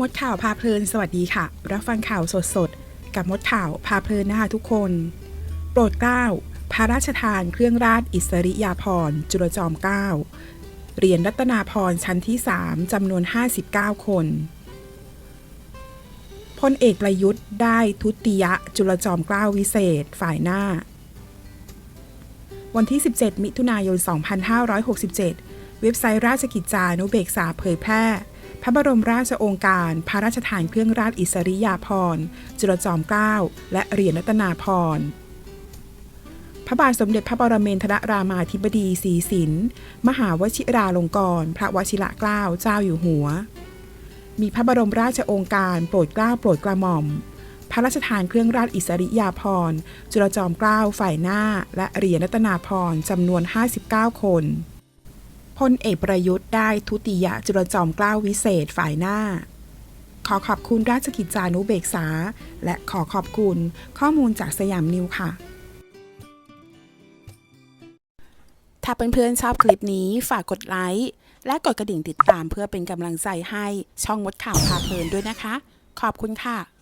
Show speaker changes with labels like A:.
A: มดข่าวพาเพลินสวัสดีค่ะ รับฟังข่าวสดๆกับมดข่าวพาเพลินนะคะทุกคน โปรดเกล้า พระราชทานเครื่องราชอิสริยาภรณ์ จุลจอมเกล้าเหรียญรัตนาพรณ์ชั้นที่ 3จำนวน 59 คนพลเอกประยุทธ์ได้ทุติยะจุลจอมเกล้าวิเศษ ฝ่ายหน้า วันที่ 17 มิถุนายน 2567 เว็บไซต์ราชกิจจานุเบกษาเผยแพร่ พระบรมราชโองการ พระราชทานเครื่องราชอิสริยาภรณ์ จุลจอมเกล้า และเหรียญรัตนาพรณ์พระบาทสมเด็จพระปรมเมนทรรามาธิบดีศรีสิน มหาวชิราลงกรณ์พระวชิระเกล้าเจ้าอยู่หัว มีพระบรมราชโองการโปรดเกล้าโปรดกระหม่อม พระราชทานเครื่องราชอิสริยาภรณ์ จุลจอมเกล้าฝ่ายหน้า และเหรียญรัตนาพรณ์จำนวน 59 คน พลเอกประยุทธ์ได้ทุติยจุลจอมเกล้าวิเศษฝ่ายหน้า ขอขอบคุณราชกิจจานุเบกษา และขอขอบคุณข้อมูลจากสยามนิวค่ะ ถ้าเพื่อนๆชอบคลิปนี้ฝากกดไลค์ และกดกระดิ่งติดตามเพื่อเป็นกำลังใจให้ช่องมดข่าวพาเพลินด้วยนะคะ ขอบคุณค่ะ